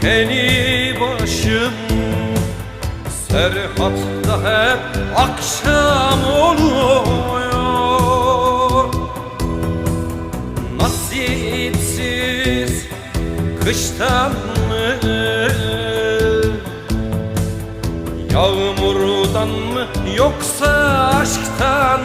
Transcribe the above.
Dikeni başım Serhatta hep akşam oluyor. Nasipsiz kıştan mı? Yağmurdan mı? Yoksa aşktan